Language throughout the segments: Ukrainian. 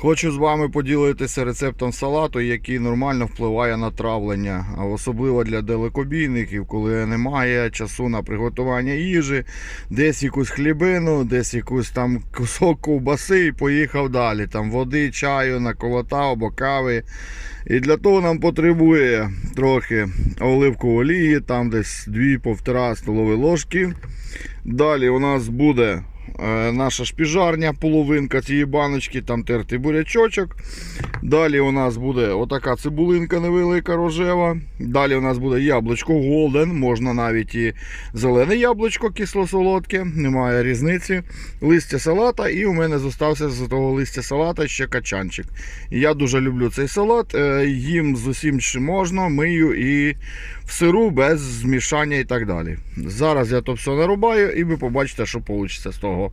Хочу з вами поділитися рецептом салату, який нормально впливає на травлення, особливо для далекобійників, коли немає часу на приготування їжі, десь якусь хлібину, десь якусь там кусок ковбаси і поїхав далі. Там води, чаю, наколотав або кави. І для того нам потребує трохи оливкової олії, там десь 2-1,5 столові ложки. Далі у нас буде наша шпіжарня, половинка цієї баночки, там тертий бурячочок. Далі у нас буде отака цибулинка невелика рожева. Далі у нас буде яблучко Golden, можна навіть і зелене яблучко кисло-солодке, немає різниці. Листя салата, і у мене зостався з того листя салата ще качанчик. Я дуже люблю цей салат. е, Їм з усім що можна, мию і в сиру без змішання і так далі. Зараз я то все нарубаю і ви побачите, що вийде з того.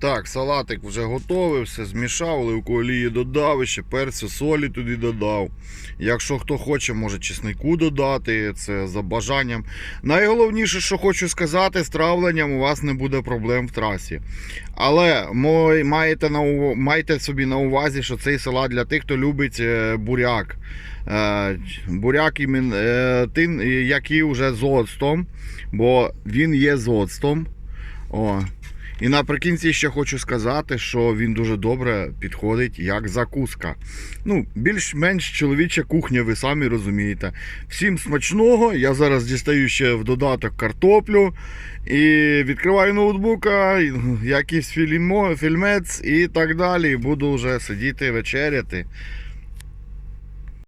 Так, салатик вже готовий, все змішав, оливку олії додав, ще перцю, солі туди додав. Якщо хто хоче, може чеснику додати, це за бажанням. Найголовніше, що хочу сказати, з травленням у вас не буде проблем в трасі. Але маєте, на, ув- майте собі на увазі, що цей салат для тих, хто любить е, буряк. Е, Буряк е, який вже з оцтом, бо він є з оцтом. О. І наприкінці ще хочу сказати, що він дуже добре підходить як закуска. Ну, більш-менш чоловіча кухня, ви самі розумієте. Всім смачного. Я зараз дістаю ще в додаток картоплю і відкриваю ноутбука, якийсь фільмо, фільмець і так далі. Буду вже сидіти вечеряти.